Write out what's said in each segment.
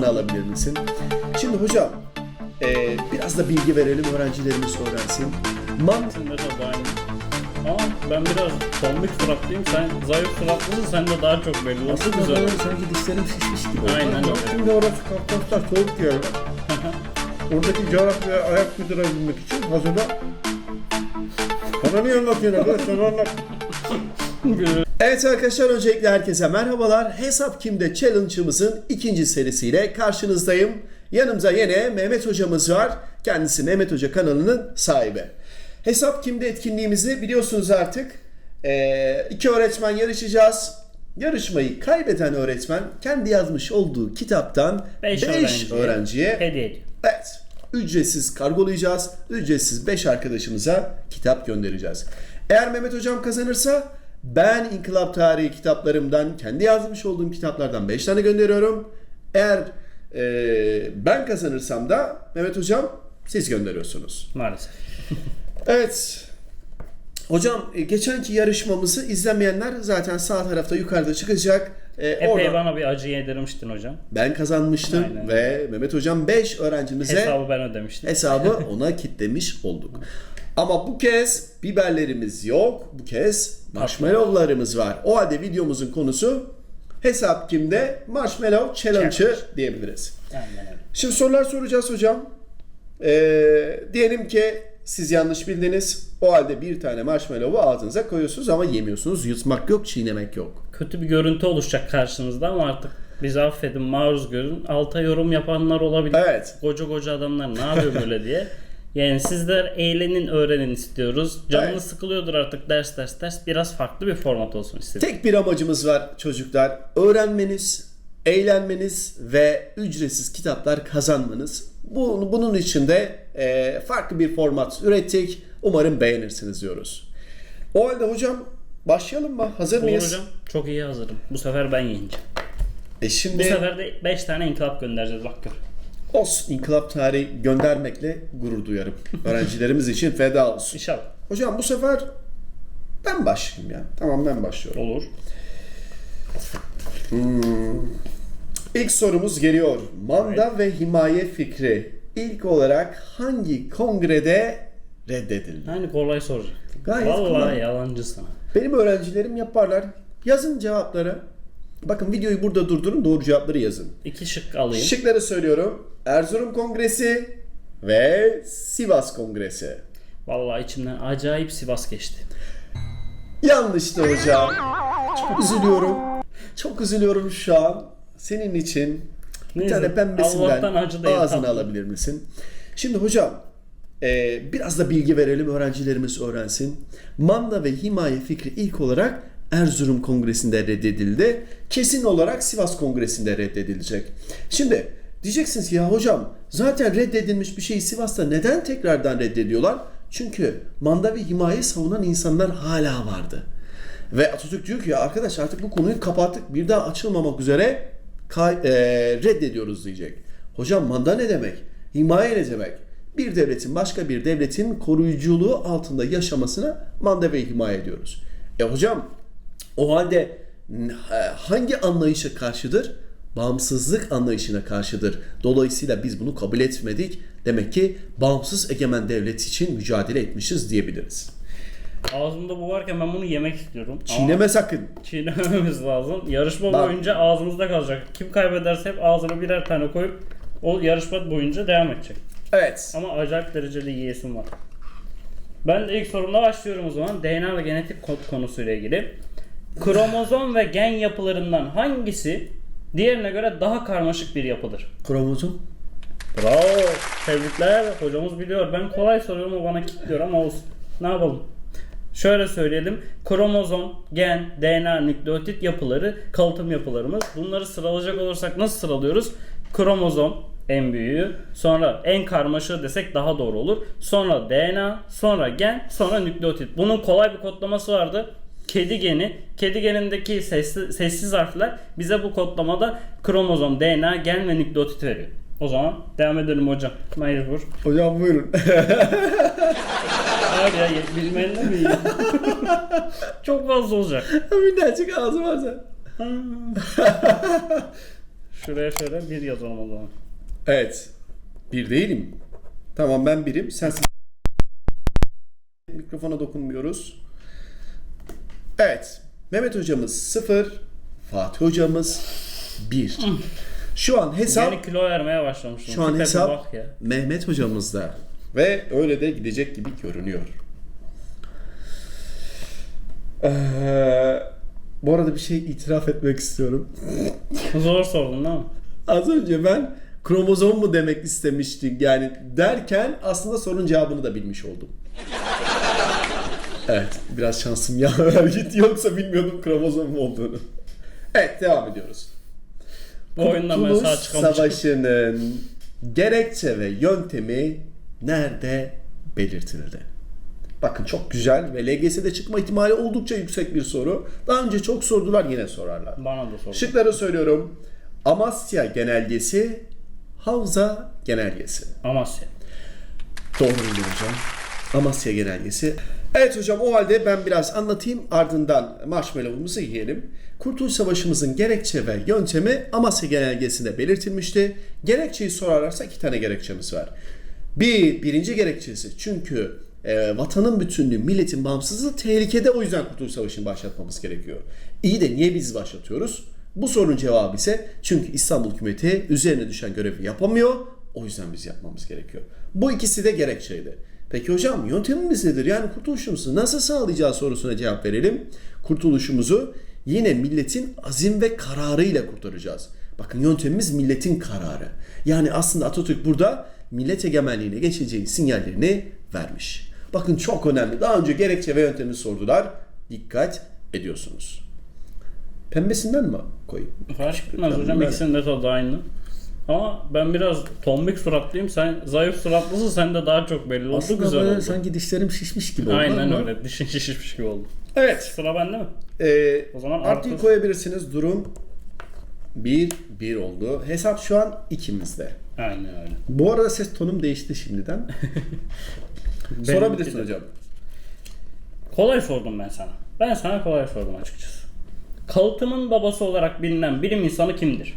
ağzına alabilir misin? Şimdi hocam e, biraz da bilgi verelim öğrencilerimiz öğrensin. Mant Merhaba. Ama ben biraz tombik suratlıyım. Sen zayıf suratlısın. Sen de daha çok belli. Nasıl güzel. bana sanki dişlerim şişmiş gibi. Aynen öyle. Şimdi orası Kafkaslar soğuk yer. Oradaki coğrafyaya ayak uydurabilmek için hazırda bana niye anlatıyorsun arkadaş? Sana anlat. Evet arkadaşlar öncelikle herkese merhabalar. Hesap Kim'de Challenge'ımızın ikinci serisiyle karşınızdayım. Yanımıza yine Mehmet hocamız var. Kendisi Mehmet Hoca kanalının sahibi. Hesap Kim'de etkinliğimizi biliyorsunuz artık. Ee, iki öğretmen yarışacağız. Yarışmayı kaybeden öğretmen kendi yazmış olduğu kitaptan 5 Beş öğrenciye öğrenciye Hediye ediyor. Evet. Ücretsiz kargolayacağız. Ücretsiz 5 arkadaşımıza kitap göndereceğiz. Eğer Mehmet Hocam kazanırsa ben İnkılap Tarihi kitaplarımdan, kendi yazmış olduğum kitaplardan 5 tane gönderiyorum. Eğer e, ben kazanırsam da Mehmet Hocam siz gönderiyorsunuz. Maalesef. Evet. Hocam e, geçenki yarışmamızı izlemeyenler zaten sağ tarafta yukarıda çıkacak. E, Epey orada bana bir acı yedirmiştin hocam. ben kazanmıştım Aynen. ve Mehmet Hocam 5 öğrencimize Hesabı ben ödemiştim. hesabı ona kitlemiş olduk. Ama bu kez biberlerimiz yok. Bu kez marshmallowlarımız var. O halde videomuzun konusu hesap kimde? Marshmallow Challenge'ı Challenge. diyebiliriz. Aynen öyle. Şimdi sorular soracağız hocam. Ee, diyelim ki siz yanlış bildiniz. O halde bir tane marshmallow'u ağzınıza koyuyorsunuz ama yemiyorsunuz. Yutmak yok, çiğnemek yok. Kötü bir görüntü oluşacak karşınızda ama artık bizi affedin maruz görün. Alta yorum yapanlar olabilir. Evet. Koca koca adamlar ne yapıyor böyle diye. Yani sizler eğlenin öğrenin istiyoruz. Canınız Evet. sıkılıyordur artık ders ders ders. Biraz farklı bir format olsun istedim. Tek bir amacımız var çocuklar. Öğrenmeniz, eğlenmeniz ve ücretsiz kitaplar kazanmanız. Bu, bunun için de e, farklı bir format ürettik. Umarım beğenirsiniz diyoruz. O halde hocam başlayalım mı? Hazır Olur mıyız? hocam. Çok iyi hazırım. Bu sefer ben yeneceğim. E Bu şimdi sefer de 5 tane inkılap göndereceğiz bak gör. Olsun inkılap tarihi göndermekle gurur duyarım. Öğrencilerimiz için feda olsun. İnşallah. Hocam bu sefer ben başlayayım ya. Tamam ben başlıyorum. Olur. İlk sorumuz geliyor. Manda ve himaye fikri ilk olarak hangi kongrede reddedildi? Hani kolay soracak. Gayet Vallahi kolay. yalancısın. ha. Benim öğrencilerim yaparlar. Yazın cevapları. Bakın videoyu burada durdurun doğru cevapları yazın. İki şık alayım. Şıkları söylüyorum. Erzurum Kongresi ve Sivas Kongresi. Vallahi içimden acayip Sivas geçti. Yanlıştı hocam. Çok üzülüyorum. Çok üzülüyorum şu an. Senin için bir Neyse, tane pembesinden tatlı. alabilir misin? Şimdi hocam e, biraz da bilgi verelim öğrencilerimiz öğrensin. Manda ve himaye fikri ilk olarak Erzurum Kongresi'nde reddedildi. Kesin olarak Sivas Kongresi'nde reddedilecek. Şimdi diyeceksiniz ki ya hocam zaten reddedilmiş bir şeyi Sivas'ta neden tekrardan reddediyorlar? Çünkü manda ve himaye savunan insanlar hala vardı. Ve Atatürk diyor ki ya arkadaş artık bu konuyu kapattık. Bir daha açılmamak üzere e, reddediyoruz diyecek. Hocam manda ne demek? Himaye ne demek? Bir devletin başka bir devletin koruyuculuğu altında yaşamasına manda ve himaye diyoruz. E hocam o halde n- hangi anlayışa karşıdır? Bağımsızlık anlayışına karşıdır. Dolayısıyla biz bunu kabul etmedik. Demek ki bağımsız egemen devlet için mücadele etmişiz diyebiliriz. Ağzımda bu varken ben bunu yemek istiyorum. Ama Çiğneme sakın. çiğnememiz lazım. Yarışma Bak. boyunca ağzımızda kalacak. Kim kaybederse hep ağzına birer tane koyup o yarışma boyunca devam edecek. Evet. Ama acayip derecede yiyesim var. Ben de ilk sorumla başlıyorum o zaman. DNA ve genetik kod konusuyla ilgili. Kromozom ve gen yapılarından hangisi diğerine göre daha karmaşık bir yapıdır? Kromozom. Bravo. Tebrikler. Hocamız biliyor. Ben kolay soruyorum o bana kilitliyor ama olsun. Ne yapalım? Şöyle söyleyelim. Kromozom, gen, DNA, nükleotit yapıları kalıtım yapılarımız. Bunları sıralayacak olursak nasıl sıralıyoruz? Kromozom en büyüğü, sonra en karmaşığı desek daha doğru olur. Sonra DNA, sonra gen, sonra nükleotit. Bunun kolay bir kodlaması vardı. Kedi geni, kedi genindeki sessiz, sessiz harfler bize bu kodlamada kromozom, DNA, gen ve nükleotit veriyor. O zaman devam edelim hocam. Mecbur. Hocam buyurun. Abi ya bilmeli mi? Çok fazla olacak. Minnacık ağzı var sen. Şuraya şöyle bir yazalım o zaman. Evet. Bir değilim. Tamam ben birim. Sen mikrofona dokunmuyoruz. Evet. Mehmet hocamız 0. Fatih hocamız 1. Şu an hesap Yeni kilo vermeye başlamışım. şu an Tipe bir hesap Bak ya. Mehmet hocamızda. Ve öyle de gidecek gibi görünüyor. Ee, bu arada bir şey itiraf etmek istiyorum. Zor sordun değil mi? Az önce ben kromozom mu demek istemiştim yani derken aslında sorunun cevabını da bilmiş oldum. Evet biraz şansım yaver gitti yoksa bilmiyordum kromozom olduğunu. Evet devam ediyoruz. Bu oyundan ben sağ Kurtuluş çıkamayacağım. Savaşı'nın gerekçe ve yöntemi nerede belirtildi? Bakın çok güzel ve LGS'de çıkma ihtimali oldukça yüksek bir soru. Daha önce çok sordular yine sorarlar. Bana da sor. Şıkları söylüyorum. Amasya genelgesi, Havza genelgesi. Amasya. Doğru bildin hocam. Amasya genelgesi. Evet hocam o halde ben biraz anlatayım ardından marshmallow'umuzu yiyelim. Kurtuluş Savaşımızın gerekçe ve yöntemi Amasya genelgesinde belirtilmişti. Gerekçeyi sorarlarsa iki tane gerekçemiz var. Bir, birinci gerekçesi çünkü e, vatanın bütünlüğü, milletin bağımsızlığı tehlikede o yüzden Kurtuluş Savaşı'nı başlatmamız gerekiyor. İyi de niye biz başlatıyoruz? Bu sorunun cevabı ise çünkü İstanbul hükümeti üzerine düşen görevi yapamıyor. O yüzden biz yapmamız gerekiyor. Bu ikisi de gerekçeydi. Peki hocam yöntemimiz nedir? Yani kurtuluşumuzu nasıl sağlayacağız sorusuna cevap verelim. Kurtuluşumuzu yine milletin azim ve kararıyla kurtaracağız. Bakın yöntemimiz milletin kararı. Yani aslında Atatürk burada millet egemenliğine geçeceği sinyallerini vermiş. Bakın çok önemli. Daha önce gerekçe ve yöntemi sordular. Dikkat ediyorsunuz. Pembesinden mi koyayım? Fark etmez hocam ikisinin de tadı aynı. Ama ben biraz tombik suratlıyım. Sen zayıf suratlısın. Sen de daha çok belli oldu. Aslında Güzel böyle oldu. sanki dişlerim şişmiş gibi oldu Aynen ama. öyle. Dişin şişmiş gibi oldu. Evet. Sıra bende mi? Ee, O zaman artıyı artı- koyabilirsiniz. Durum 1 1 oldu. Hesap şu an ikimizde. Aynen öyle. Bu arada ses tonum değişti şimdiden. Sorabilirsin hocam. Kolay sordum ben sana. Ben sana kolay sordum açıkçası. Kalıtımın babası olarak bilinen bilim insanı kimdir?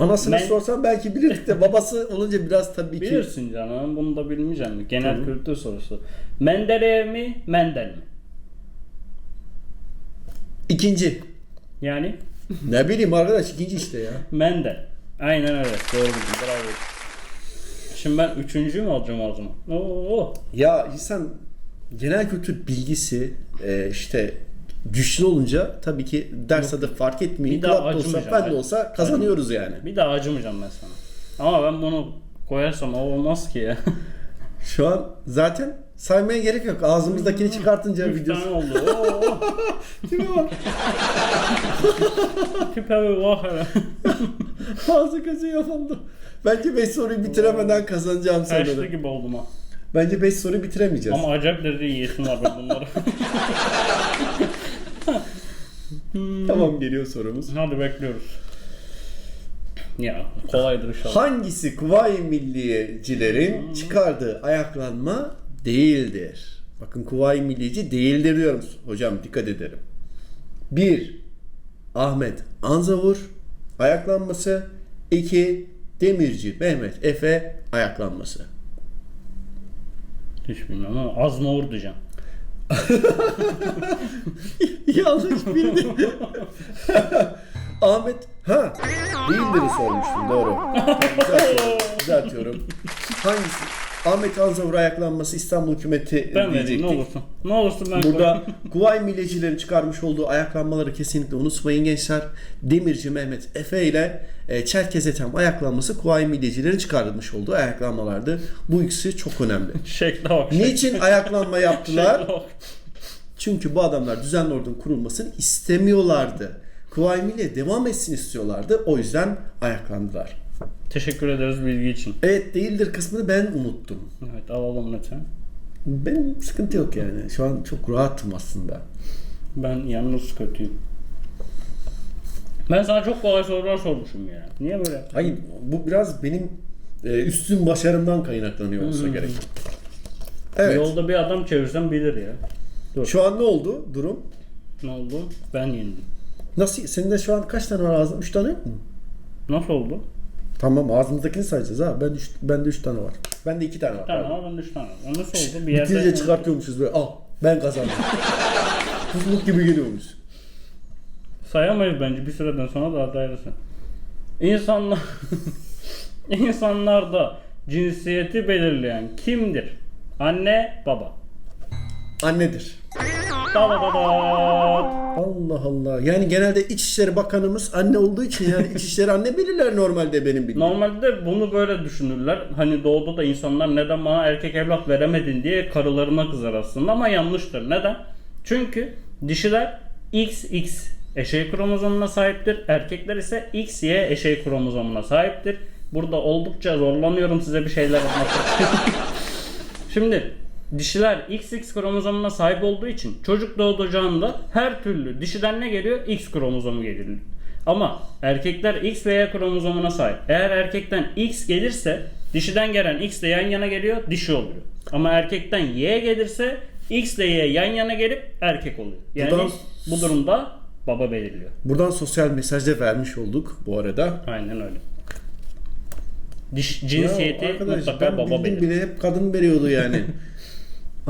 Anasını Ben- sorsan belki bilirdik de babası olunca biraz tabii ki. Bilirsin canım. Bunu da bilmeyeceğim? Genel kültür sorusu. Mendeleev mi? Mendel mi? İkinci. Yani Ne bileyim arkadaş ikinci işte ya. Mendel. Aynen öyle. Doğru bildin. Bravo. Şimdi ben üçüncüyü mü alacağım o zaman? Oo. Ya insan genel kültür bilgisi e, işte güçlü olunca tabii ki ders adı fark etmiyor. Bir daha da olsa fen de olsa kazanıyoruz yani. Bir daha acımayacağım ben sana. Ama ben bunu koyarsam o olmaz ki ya. Şu an zaten saymaya gerek yok. Ağzımızdakini çıkartınca Üç videosu. tane oldu. Oo. Tipe bak. Tipe bir vah hele. Ağzı gözü yapıldı. Bence 5 soruyu bitiremeden kazanacağım Kaçtı sanırım. gibi oldum ha. Bence 5 soruyu bitiremeyeceğiz. Ama acayip derecede yiyesim var ben bunları. Tamam geliyor sorumuz. Hadi bekliyoruz. Ya kolaydır inşallah. Hangisi Kuvayi Milliyecilerin çıkardığı ayaklanma değildir? Bakın Kuvayi Milliyeci değildir diyorum. Hocam dikkat ederim. 1. Ahmet Anzavur ayaklanması. 2. Demirci Mehmet Efe ayaklanması. Hiç bilmiyorum ama Aznavur diyeceğim. Yanlış bildin. Ahmet ha değildir'i sormuştum doğru. Düzeltiyorum. Düzeltiyorum. Hangisi? Ahmet Anzavur ayaklanması İstanbul hükümeti Ben vereyim ne diyecektik. olursun. Ne olursun ben Burada. Kuvayi Milliyecilerin çıkarmış olduğu ayaklanmaları kesinlikle unutmayın gençler. Demirci Mehmet Efe ile e, Çerkez Ethem ayaklanması Kuvayi Milliyecilerin çıkarmış olduğu ayaklanmalardı. Bu ikisi çok önemli. Şekle bak. Niçin ayaklanma yaptılar? Çünkü bu adamlar düzenli ordunun kurulmasını istemiyorlardı. Kuvayi Milliye devam etsin istiyorlardı. O yüzden ayaklandılar. Teşekkür ederiz bilgi için. Evet değildir kısmını ben unuttum. Evet alalım lütfen. Benim sıkıntı yok yani. Şu an çok rahatım aslında. Ben yalnız kötüyüm. Ben sana çok kolay sorular sormuşum ya. Niye böyle yaptın? Hayır bu biraz benim e, üstün başarımdan kaynaklanıyor olsa gerek. Evet. Yolda bir adam çevirsem bilir ya. Dur. Şu an ne oldu durum? Ne oldu? Ben yendim. Nasıl? Senin de şu an kaç tane var ağzında? Üç tane yok mu? Nasıl oldu? Tamam ağzımızdakini sayacağız ha. Ben üç, bende 3 tane var. Bende 2 tane var. Tamam ama ben 3 tane. var. Nasıl oldu? Bir yerde... Bitince çıkartıyormuşuz böyle. Al ben kazandım. Tuzluk gibi geliyormuş. Sayamayız bence bir süreden sonra daha dairesi. İnsanlar insanlarda cinsiyeti belirleyen kimdir? Anne, baba. Annedir. Allah Allah. Yani genelde İçişleri Bakanımız anne olduğu için yani İçişleri anne belirler normalde benim bildiğim. Normalde bunu böyle düşünürler. Hani doğuda da insanlar neden bana erkek evlat veremedin diye karılarına kızar aslında ama yanlıştır. Neden? Çünkü dişiler XX eşey kromozomuna sahiptir. Erkekler ise XY eşey kromozomuna sahiptir. Burada oldukça zorlanıyorum size bir şeyler anlatmak. Şimdi dişiler XX kromozomuna sahip olduğu için çocuk doğacağında her türlü dişiden ne geliyor? X kromozomu geliyor. Ama erkekler X ve Y kromozomuna sahip. Eğer erkekten X gelirse dişiden gelen X ile yan yana geliyor, dişi oluyor. Ama erkekten Y gelirse X ile Y yan yana gelip erkek oluyor. Yani Buradan- bu durumda baba belirliyor. Buradan sosyal mesaj da vermiş olduk bu arada. Aynen öyle. Diş cinsiyeti Ya mutlaka ben baba belirliyor. bile hep kadın veriyordu yani.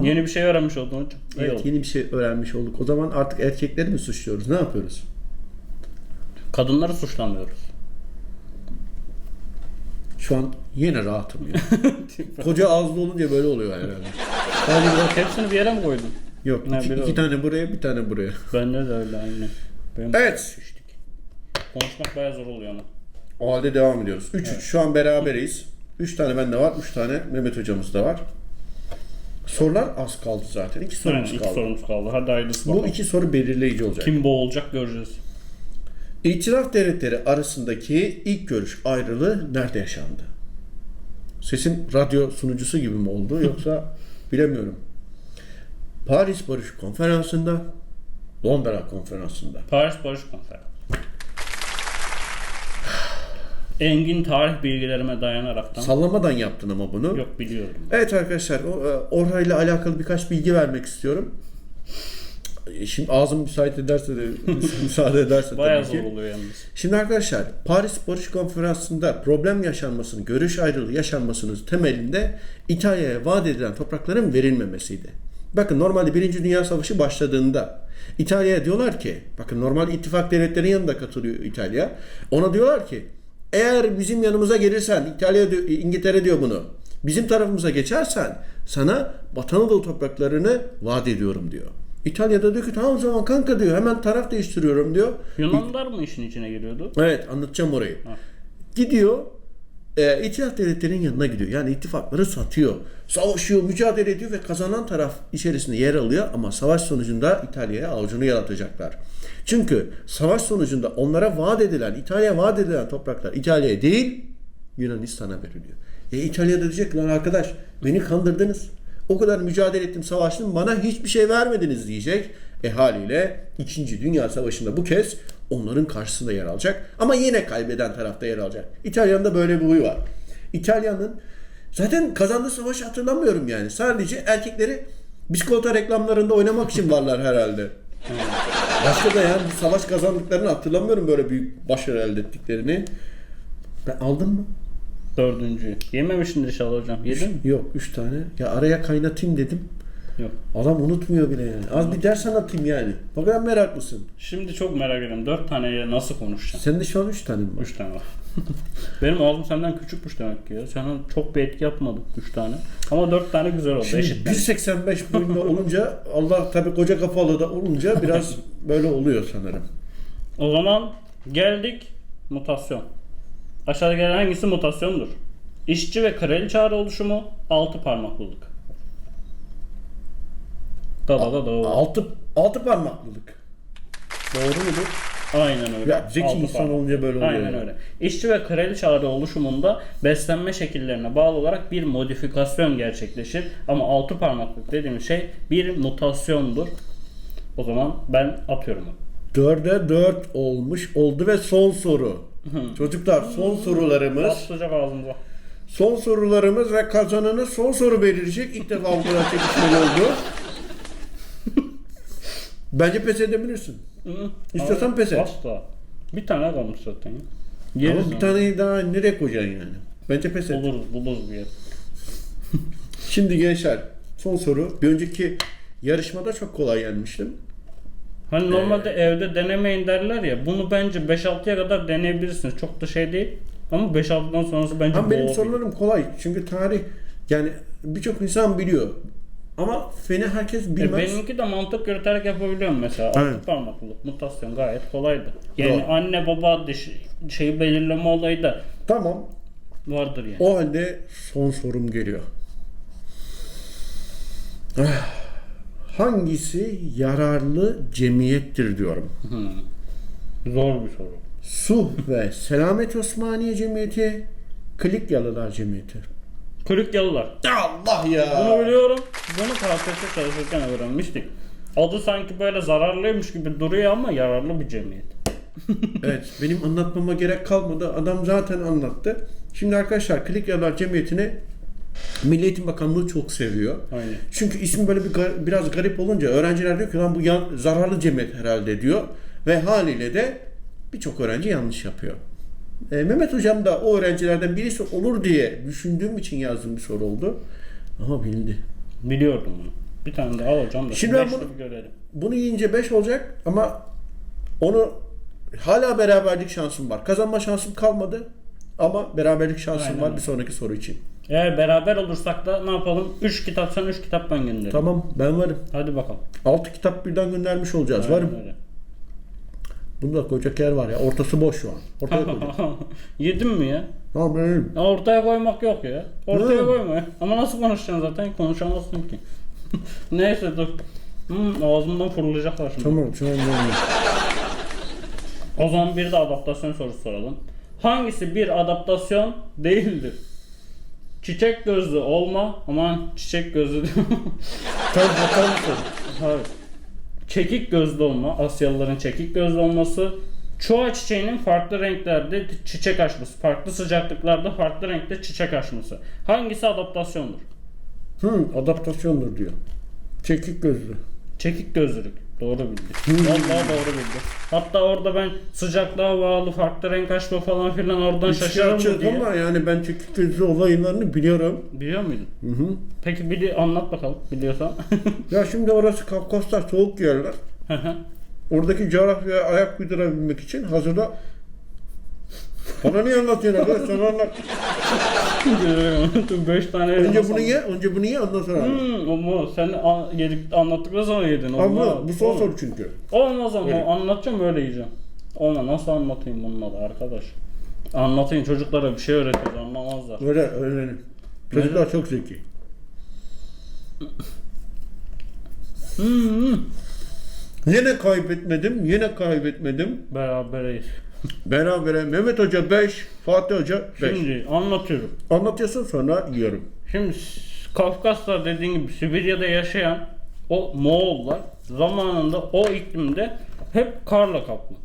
Yeni bir şey öğrenmiş oldun hocam. İyi evet oldu. yeni bir şey öğrenmiş olduk. O zaman artık erkekleri mi suçluyoruz? Ne yapıyoruz? Kadınları suçlamıyoruz. Şu an yine rahatım ya. Koca ağızlı olunca böyle oluyor herhalde. Biraz- Hepsini bir yere mi koydun? Yok Ne, iki, biri iki oldu. tane buraya bir tane buraya. Bende de öyle aynı. Benim Evet. Şiştik. Konuşmak bayağı zor oluyor ama. O halde devam ediyoruz. Üç, Şu an beraberiz. Üç tane bende var. Üç tane Mehmet hocamız da var. Sorular az kaldı zaten. İki Aynen, sorumuz iki kaldı. sorumuz kaldı. Hadi hayırlısı Bu bakalım. iki soru belirleyici olacak. Kim boğulacak göreceğiz. İtiraf devletleri arasındaki ilk görüş ayrılığı nerede yaşandı? Sesin radyo sunucusu gibi mi oldu yoksa bilemiyorum. Paris Barış Konferansı'nda, Londra Konferansı'nda. Paris Barış Konferansı. Engin tarih bilgilerime dayanaraktan. Sallamadan yaptın ama bunu. Yok biliyorum. Evet arkadaşlar, e, orayla alakalı birkaç bilgi vermek istiyorum. E, Şimdi ağzım müsait ederse de müsaade ederse Bayağı tabii zor ki. oluyor yalnız. Şimdi arkadaşlar Paris Barış Konferansı'nda problem yaşanmasının, görüş ayrılığı yaşanmasının temelinde İtalya'ya vaat edilen toprakların verilmemesiydi. Bakın normalde Birinci Dünya Savaşı başladığında İtalya'ya diyorlar ki, bakın normal ittifak devletlerin yanında katılıyor İtalya. Ona diyorlar ki eğer bizim yanımıza gelirsen, İtalya diyor- İngiltere diyor bunu. Bizim tarafımıza geçersen sana Batı Anadolu topraklarını vaat ediyorum diyor. İtalya'da diyor ki tamam zaman kanka diyor hemen taraf değiştiriyorum diyor. Yunanlılar mı işin içine giriyordu? Evet anlatacağım orayı. Ha. Gidiyor e, itilaf devletlerinin yanına gidiyor. Yani ittifakları satıyor. Savaşıyor, mücadele ediyor ve kazanan taraf içerisinde yer alıyor ama savaş sonucunda İtalya'ya avucunu yalatacaklar. Çünkü savaş sonucunda onlara vaat edilen, İtalya'ya vaat edilen topraklar İtalya'ya değil Yunanistan'a veriliyor. E İtalya'da diyecek lan arkadaş beni kandırdınız. O kadar mücadele ettim, savaştım bana hiçbir şey vermediniz diyecek. E haliyle 2. Dünya Savaşı'nda bu kez onların karşısında yer alacak. Ama yine kaybeden tarafta yer alacak. İtalyan'ın da böyle bir huyu var. İtalya'nın zaten kazandığı savaşı hatırlamıyorum yani. Sadece erkekleri biskolata reklamlarında oynamak için varlar herhalde. Başka da yani savaş kazandıklarını hatırlamıyorum böyle büyük başarı elde ettiklerini. Ben aldın mı? Dördüncü. Yememişsindir inşallah hocam. Yedin mi? Yok üç tane. Ya araya kaynatayım dedim. Yok. Adam unutmuyor bile yani. Az bir ders anlatayım yani. O kadar meraklısın. Şimdi çok merak ediyorum. Dört taneyle nasıl konuşacağım? Sende şu an üç tane mi var? Üç tane var. Benim ağzım senden küçükmüş demek ki ya. Sen çok bir etki yapmadık üç tane. Ama dört tane güzel oldu. Şimdi Eşit. 1.85 boyunda olunca Allah tabii koca kafalı da olunca biraz böyle oluyor sanırım. O zaman geldik mutasyon. Aşağıda gelen hangisi mutasyondur? İşçi ve kraliçe oluşumu, altı parmaklılık. Da da da da. Altı, altı parmaklılık. Doğru mudur? Aynen öyle. Ya zeki Altı insan parmak. olunca böyle oluyor. Aynen öyle. İşçi ve kraliçe ağrı oluşumunda beslenme şekillerine bağlı olarak bir modifikasyon gerçekleşir. Ama altı parmaklık dediğimiz şey bir mutasyondur. O zaman ben atıyorum. Dörde dört olmuş oldu ve son soru. Çocuklar son sorularımız. Bastıracak ağzımıza. Son sorularımız ve kazananı son soru belirleyecek. İlk defa bu kadar çekişmeli oldu. Bence pes edebilirsin. Hı. İstiyorsan pes et. Asla. Bir tane kalmış zaten. Yeriz Ama bir onu. taneyi daha nereye koyacaksın yani? Bence pes et. Buluruz, buluruz bir yer. Şimdi gençler son soru. Bir önceki yarışmada çok kolay yenmiştim. Hani normalde evde denemeyin derler ya. Bunu bence 5-6'ya kadar deneyebilirsiniz. Çok da şey değil. Ama 5-6'dan sonrası bence Ama benim sorularım kolay. Çünkü tarih yani birçok insan biliyor. Ama feni herkes E bilmez. benimki de mantık yürüterek yapabiliyorum mesela. Altı parmaklılık mutasyon gayet kolaydı. Yani Doğru. anne baba diş, şeyi belirleme olayı da Tamam. vardır yani. O halde son sorum geliyor. Hangisi yararlı cemiyettir diyorum. Zor bir soru. Suh ve Selamet Osmaniye Cemiyeti, Klikyalılar Cemiyeti. Kırık yalılar. Allah ya. Bunu biliyorum. Bunu KPSS çalışırken öğrenmiştik. Adı sanki böyle zararlıymış gibi duruyor ama yararlı bir cemiyet. Evet, benim anlatmama gerek kalmadı. Adam zaten anlattı. Şimdi arkadaşlar Klikyalılar Cemiyeti'ni Milli Eğitim Bakanlığı çok seviyor. Aynen. Çünkü ismi böyle bir gar- biraz garip olunca öğrenciler diyor ki lan bu yan- zararlı cemiyet herhalde diyor. Ve haliyle de birçok öğrenci yanlış yapıyor. E, Mehmet Hocam da o öğrencilerden birisi olur diye düşündüğüm için yazdığım bir soru oldu. Ama bildi. Biliyordum bunu. Bir tane daha alacağım da. Şimdi ben bunu- görelim. Bunu yiyince 5 olacak ama onu hala beraberlik şansım var. Kazanma şansım kalmadı ama beraberlik şansım Aynen var bir sonraki soru için. Eğer beraber olursak da ne yapalım? 3 kitap sen 3 kitap ben gönderelim. Tamam ben varım. Hadi bakalım. 6 kitap birden göndermiş olacağız. Aynen Varım. öyle. Bunda koyacak yer var ya. Ortası boş şu an. Ortaya koyacağım. Yedin mi ya? tamam ben yerim. ya? Ortaya koymak yok ya. Ortaya koyma ya. Ama nasıl konuşacaksın zaten? Konuşamazsın ki. Neyse dur. Hmm, ağzımdan fırlayacaklar şimdi. Tamam tamam tamam. O zaman bir de adaptasyon sorusu soralım. Hangisi bir adaptasyon değildir? Çiçek gözlü olma. Aman çiçek gözlü Tamam bakalım soru. Hayır. Çekik gözlü olma. Asyalıların çekik gözlü olması. Çoğa çiçeğinin farklı renklerde çiçek açması. Farklı sıcaklıklarda farklı renkte çiçek açması. Hangisi adaptasyondur? Hı, adaptasyondur diyor. Çekik gözlü. Çekik gözlülük. Doğru bildi. Vallahi doğru bildi. Hatta orada ben sıcaklığa bağlı farklı renk açma falan filan oradan Şaşırdım diye. ama yani ben çekik gözlü olaylarını biliyorum. Biliyor muydun? Hı hı. Peki bili anlat bakalım biliyorsan. Ya şimdi orası Kafkaslar soğuk yerler. Oradaki coğrafyaya ayak uydurabilmek için hazırda bana niye anlatıyorsun arkadaş? Sana anlat. 5 tane Önce bunu ye, önce bunu ye ondan sonra anlat. Hmm, ama sen an, yedik, anlattıktan sonra yedin. Ama bu son soru çünkü. Olmaz ama Öyle. anlatacağım öyle yiyeceğim. Olmaz nasıl anlatayım bunları arkadaş? Anlatayım çocuklara bir şey öğretiyoruz anlamazlar. Öyle öğrenin. Çocuklar çok zeki. Hmm, Yine kaybetmedim, yine kaybetmedim. berabereyiz. Berabere Mehmet Hoca 5, Fatih Hoca 5. Şimdi anlatıyorum. Anlatıyorsun sonra yiyorum. Şimdi Kafkaslar dediğin gibi Sibirya'da yaşayan o Moğollar zamanında o iklimde hep karla kaplı.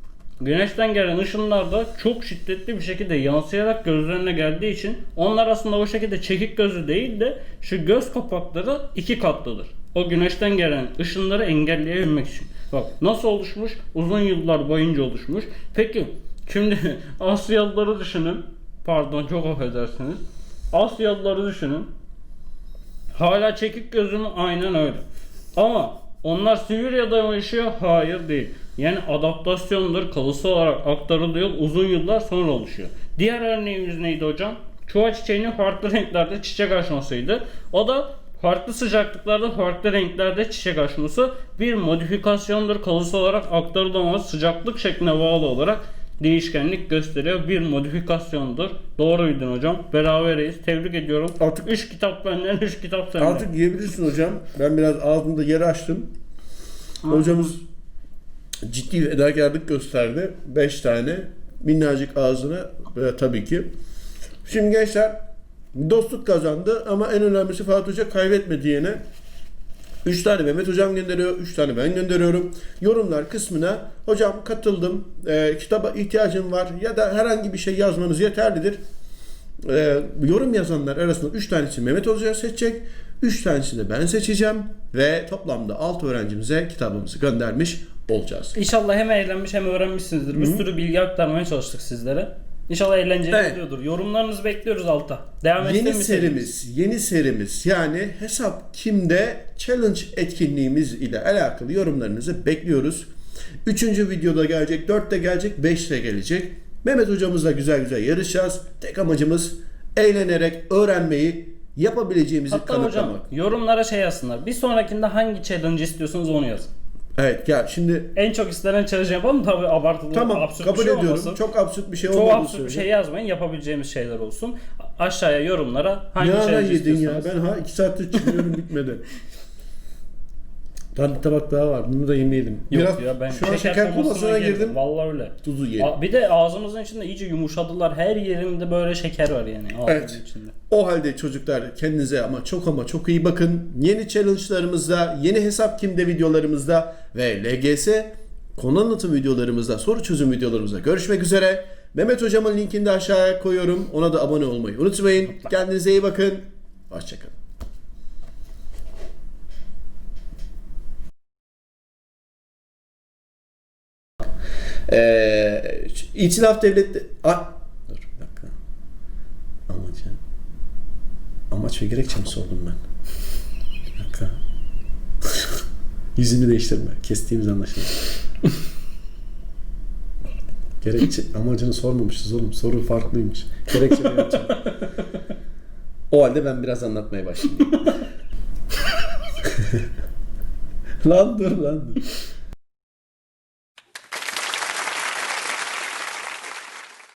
Güneşten gelen ışınlar da çok şiddetli bir şekilde yansıyarak gözlerine geldiği için onlar aslında o şekilde çekik gözlü değil de şu göz kapakları iki katlıdır. O güneşten gelen ışınları engelleyebilmek için. Bak nasıl oluşmuş? Uzun yıllar boyunca oluşmuş. Peki şimdi Asyalıları düşünün. Pardon çok affedersiniz. Asyalıları düşünün. Hala çekik gözü mü? Aynen öyle. Ama onlar Sibirya'da mı yaşıyor? Hayır değil. Yani adaptasyondur, kalısı olarak aktarılıyor, uzun yıllar sonra oluşuyor. Diğer örneğimiz neydi hocam? Çuha çiçeğinin farklı renklerde çiçek açmasıydı. O da farklı sıcaklıklarda farklı renklerde çiçek açması bir modifikasyondur. Kalısı olarak aktarılamaz sıcaklık şekline bağlı olarak değişkenlik gösteriyor. Bir modifikasyondur. Doğruydun hocam. Berabereyiz. Tebrik ediyorum. Artık- 3 kitap benden, 3 kitap senden. Artık yiyebilirsin hocam. Ben biraz ağzımda yer açtım. Hocamız ciddi bir fedakarlık gösterdi. 5 tane minnacık ağzına ve tabii ki. Şimdi gençler dostluk kazandı ama en önemlisi Fatih Hoca kaybetmedi yine. 3 tane Mehmet Hocam gönderiyor, 3 tane ben gönderiyorum. Yorumlar kısmına hocam katıldım, e, kitaba ihtiyacım var ya da herhangi bir şey yazmanız yeterlidir. Ee, yorum yazanlar arasında 3 tanesi Mehmet Hoca seçecek. 3 tanesini de ben seçeceğim. Ve toplamda 6 öğrencimize kitabımızı göndermiş olacağız. İnşallah hem eğlenmiş hem öğrenmişsinizdir. Bir sürü bilgi aktarmaya çalıştık sizlere. İnşallah eğlenceli Evet. oluyordur. Yorumlarınızı bekliyoruz alta. Devam Yeni serimiz, yeni serimiz yani hesap kimde challenge etkinliğimiz ile alakalı yorumlarınızı bekliyoruz. Üçüncü videoda gelecek, dörtte gelecek, beşte gelecek. Mehmet hocamızla güzel güzel yarışacağız. Tek amacımız eğlenerek öğrenmeyi, yapabileceğimizi Hatta kanıtlamak. hocam yorumlara şey yazsınlar. Bir sonrakinde hangi challenge istiyorsunuz onu yazın. Evet ya şimdi En çok istenen challenge yapalım tabii abartılı tamam absürt kabul bir şey ediyorum. olmasın. Çok absürt bir şey Çok olmadığı absürt bir şey yazmayın. Yapabileceğimiz şeyler olsun. Aşağıya yorumlara hangi Ne ara challenge yedin ya? istiyorsanız. Ben ha iki saattir çıkıyorum bitmedi. Daha bir tabak daha var. Bunu da yemeyelim. Yok ya ben şu an şeker komasına girdim. Vallahi öyle. Tuzu yedim. Bir de ağzımızın içinde iyice yumuşadılar. Her yerimde böyle şeker var yani ağzımın Evet. içinde. O halde çocuklar kendinize ama çok ama çok iyi bakın. Yeni challenge'larımızda, yeni hesap kimde videolarımızda ve LGS konu anlatım videolarımızda, soru çözüm videolarımızda görüşmek üzere. Mehmet hocamın linkini de aşağıya koyuyorum. Ona da abone olmayı unutmayın. Kendinize iyi bakın. Hoşçakalın. Ee, İtilaf devlette... A- Dur bir dakika. Amacı... Amaç ve gerekçe mi sordum ben? Bir dakika. Yüzünü değiştirme. Kestiğimiz anlaşılır. Gerekçe... Amacını sormamışız oğlum. Soru farklıymış. Gerekçe? O halde ben biraz anlatmaya başlayayım. lan dur lan dur.